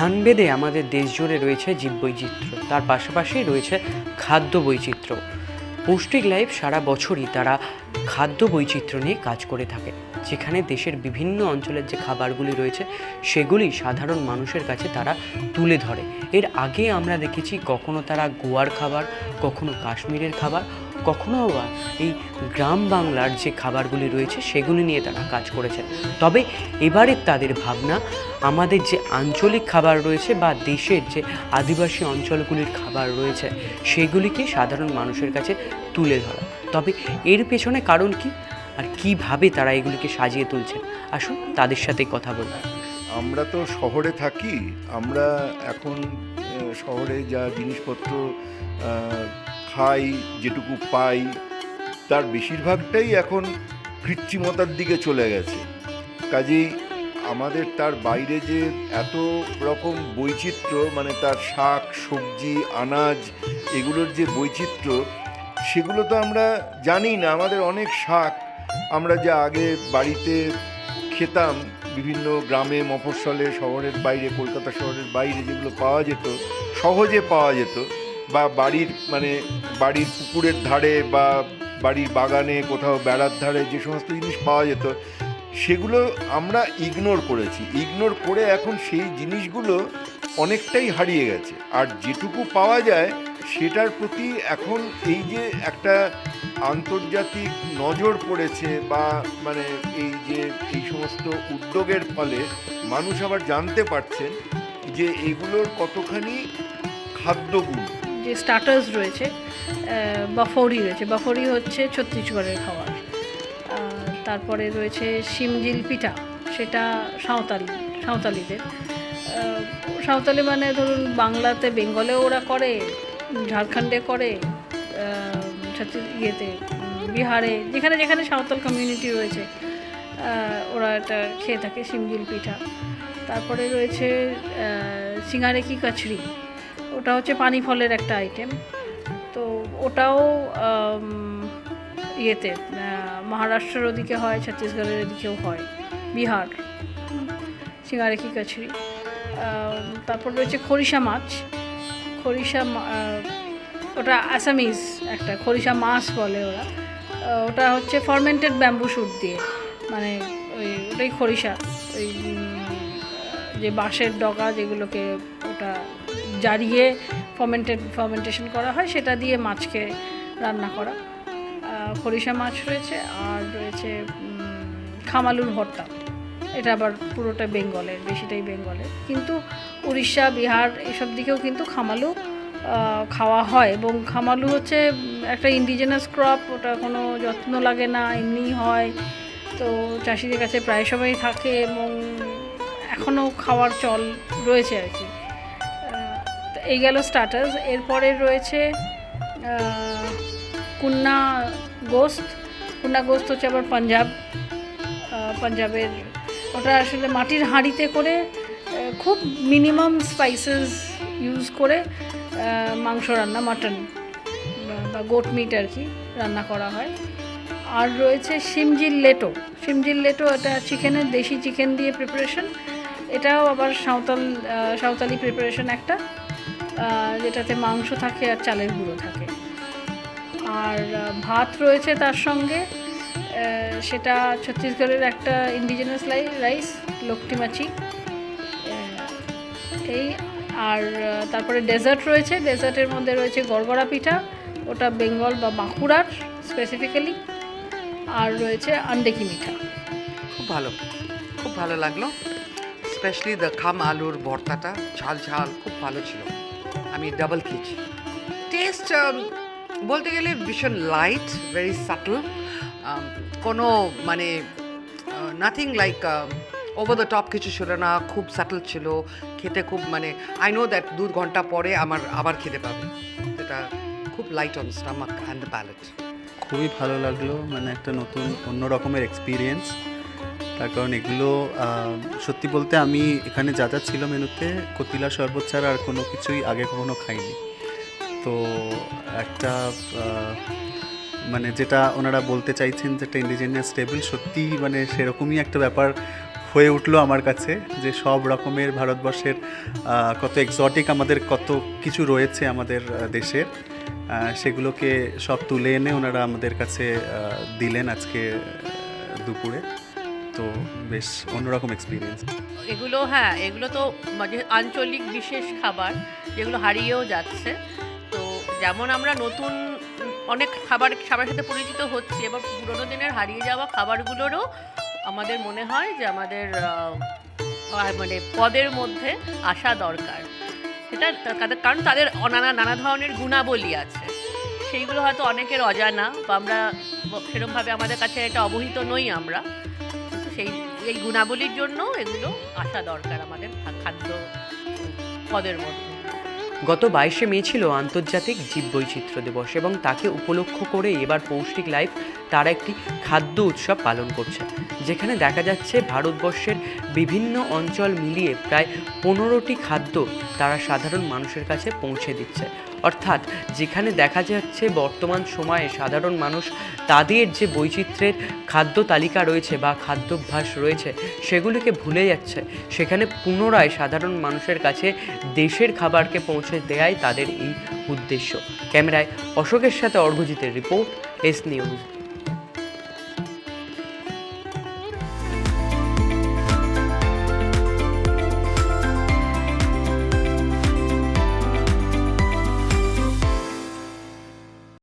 স্থানভেদে আমাদের দেশ জুড়ে রয়েছে জীববৈচিত্র্য। তার পাশাপাশি রয়েছে খাদ্য বৈচিত্র্য পৌষ্টিক লাইফ সারা বছরই তারা খাদ্য বৈচিত্র্য নিয়ে কাজ করে থাকে। যেখানে দেশের বিভিন্ন অঞ্চলের যে খাবারগুলি রয়েছে, সেগুলি সাধারণ মানুষের কাছে তারা তুলে ধরে। এর আগে আমরা দেখেছি কখনো তারা গোয়ার খাবার, কখনো কাশ্মীরের খাবার কখনো আবার এই গ্রাম বাংলার যে খাবারগুলি রয়েছে, সেগুলি নিয়ে তারা কাজ করেছেন। তবে এবারে তাদের ভাবনা, আমাদের যে আঞ্চলিক খাবার রয়েছে বা দেশের যে আদিবাসী অঞ্চলগুলির খাবার রয়েছে, সেগুলিকে সাধারণ মানুষের কাছে তুলে ধরা। তবে এর পেছনে কারণ কি? আর কীভাবে তারা এগুলিকে সাজিয়ে তুলছেন? আসুন তাদের সাথে কথা বলব আমরা তো শহরে থাকি, আমরা এখন শহরে যা জিনিসপত্র খাই, যেটুকু পাই, তার বেশিরভাগটাই এখন কৃত্রিমতার দিকে চলে গেছে। কাজেই আমাদের তার বাইরে যে এত রকম বৈচিত্র্য মানে তার শাক, সবজি, আনাজ, এগুলোর যে বৈচিত্র্য, সেগুলো তো আমরা জানি না। আমাদের অনেক শাক আমরা যা আগে বাড়িতে খেতাম, বিভিন্ন গ্রামে, মফস্বলে, শহরের বাইরে, কলকাতা শহরের বাইরে যেগুলো পাওয়া যেত, সহজে পাওয়া যেত। বা বাড়ির মানে বাড়ির পুকুরের ধারে বা বাড়ির বাগানে কোথাও বেড়ার ধারে যে সমস্ত জিনিস পাওয়া যেত, সেগুলো আমরা ইগনোর করেছি। ইগনোর করে এখন সেই জিনিসগুলো অনেকটাই হারিয়ে গেছে। আর যেটুকু পাওয়া যায়, সেটার প্রতি এখন এই যে একটা আন্তর্জাতিক নজর পড়েছে বা মানে এই যে এই সমস্ত উদ্যোগের ফলে মানুষ আবার জানতে পারছেন যে এগুলোর কতখানি খাদ্যগুণ। যে স্টার্টার্স রয়েছে বাফৌরি রয়েছে। বাফৌরি হচ্ছে ছত্তিশগড়ের খাবার। তারপরে রয়েছে শিমজিল পিঠা সেটা সাঁওতালি সাঁওতালিদের। সাঁওতালি মানে ধরুন বাংলাতে বেঙ্গলেও ওরা করে ঝাড়খণ্ডে করে ইয়েতে বিহারে যেখানে যেখানে সাঁওতাল কমিউনিটি রয়েছে ওরা এটা খেয়ে থাকে শিমজিল পিঠা। তারপরে রয়েছে আহ, সিঙ্গারে কি ওটা হচ্ছে পানি ফলের একটা আইটেম তো ওটাও ইয়েতে মহারাষ্ট্রের ওদিকে হয়, ছত্তিশগড়ের ওদিকেও হয়, বিহার সিঙ্গারে কি কাছড়ি তারপর রয়েছে খরিষা মাছ। খরিষা ওটা আসামিজ একটা, খরিষা মাছ বলে ওরা। ওটা হচ্ছে ফার্মেন্টেড ব্যাম্বু শুট দিয়ে মানে ওই, ওটাই খরিষা। ওই যে বাঁশের ডগা যেগুলোকে ওটা জারিয়ে ফার্মেন্টেড ফার্মেন্টেশন করা হয়, সেটা দিয়ে মাছকে রান্না করা। খরিষা মাছ রয়েছে, আর রয়েছে খামালুর ভর্তা। এটা আবার পুরোটা বেঙ্গলের, বেশিটাই বেঙ্গলের। কিন্তু উড়িষ্যা, বিহার এসব দিকেও কিন্তু খামালু খাওয়া হয় এবং খামালু হচ্ছে একটা ইন্ডিজিনাস ক্রপ ওটা কোনো যত্ন লাগে না, এমনিই হয়। তো চাষিদের কাছে প্রায় সময় থাকে এবং এখনও খাওয়ার চল রয়েছে আর কি। এই গেল স্টার্টার্স এরপরে রয়েছে কুন্না গোস্ত। কুন্না গোস্ত হচ্ছে আবার পাঞ্জাব পাঞ্জাবের। ওটা আসলে মাটির হাঁড়িতে করে খুব মিনিমাম স্পাইসেস ইউজ করে মাংস রান্না মাটন বা গোট মিট আর কি রান্না করা হয়। আর রয়েছে শিমজিল লেটো। শিমজিল লেটো, এটা চিকেনের, দেশি চিকেন দিয়ে প্রিপারেশন এটাও আবার সাঁওতাল সাঁওতালি প্রিপারেশন একটা। যেটাতে মাংস থাকে আর চালের গুঁড়ো থাকে। আর ভাত রয়েছে তার সঙ্গে। সেটা ছত্তিশগড়ের একটা ইন্ডিজিনাস রাইস লক্টিমাচি এই, আর তারপরে ডেজার্ট রয়েছে। ডেজার্টের মধ্যে রয়েছে গড়গড়া পিঠা। ওটা বেঙ্গল বা বাঁকুড়ার স্পেসিফিক্যালি আর রয়েছে আন্ডেকি মিঠা। খুব ভালো। খুব ভালো লাগল। স্পেশালি দ্য খাম আলুর ভর্তাটা ঝাল ঝাল, খুব ভালো ছিল। আমি ডাবল খেয়েছি টেস্ট বলতে গেলে ভীষণ লাইট ভেরি সাটল কোনো মানে nothing like over the top কিছু ছিল না, খুব সাটল ছিল, খেতে খুব মানে আই নো দ্যাট দু ঘণ্টা পরে আমার আবার খেতে পাবে। এটা খুব light on stomach and the palate খুবই ভালো লাগল মানে একটা নতুন, অন্য রকমের এক্সপিরিয়েন্স তার কারণ এগুলো সত্যি বলতে আমি এখানে যা যা ছিল মেনুতে কতিলা শরবত ছাড়া আর কোনো কিছুই আগে কখনো খাইনি। তো একটা মানে যেটা ওনারা বলতে চাইছেন যেটা ইন্ডিজিনিয়াস টেবিল সত্যি মানে সেরকমই একটা ব্যাপার হয়ে উঠল আমার কাছে যে সব রকমের ভারতবর্ষের কত এক্সটিক আমাদের কত কিছু রয়েছে আমাদের দেশের সেগুলোকে সব তুলে এনে ওনারা আমাদের কাছে দিলেন আজকে দুপুরে। তো বেশ অন্যরকম এক্সপিরিয়েন্স এগুলো হ্যাঁ এগুলো তো মানে আঞ্চলিক বিশেষ খাবার যেগুলো হারিয়েও যাচ্ছে। তো যেমন আমরা নতুন অনেক খাবার খাবারের সাথে পরিচিত হচ্ছি এবং পুরোনো দিনের হারিয়ে যাওয়া খাবারগুলোরও আমাদের মনে হয় যে আমাদের মানে পদের মধ্যে আসা দরকার। সেটা তাদের, কারণ তাদের নানা নানা ধরনের গুণাবলী আছে। সেইগুলো হয়তো অনেকের অজানা বা আমরা সেরকমভাবে আমাদের কাছে এটা অবহিত নই আমরা। সেই, এই গুণাবলীর জন্য এগুলো আসা দরকার আমাদের খাদ্য পদের মধ্যে। গত বাইশে মে ছিল আন্তর্জাতিক জীববৈচিত্র্য দিবস এবং তাকে উপলক্ষ করে এবার পৌষ্টিক লাইফ তারা একটি খাদ্য উৎসব পালন করছে, যেখানে দেখা যাচ্ছে ভারতবর্ষের বিভিন্ন অঞ্চল মিলিয়ে প্রায় পনেরোটি খাদ্য তারা সাধারণ মানুষের কাছে পৌঁছে দিচ্ছে। অর্থাৎ যেখানে দেখা যাচ্ছে বর্তমান সময়ে সাধারণ মানুষ তাদের যে বৈচিত্র্যের খাদ্য তালিকা রয়েছে বা খাদ্যাভ্যাস রয়েছে, সেগুলিকে ভুলে যাচ্ছে। সেখানে পুনরায় সাধারণ মানুষের কাছে দেশের খাবারকে পৌঁছে দেয়াই তাদের এই উদ্দেশ্য। ক্যামেরায় অশোকের সাথে অর্ঘজিতের রিপোর্ট, এস নিউজ।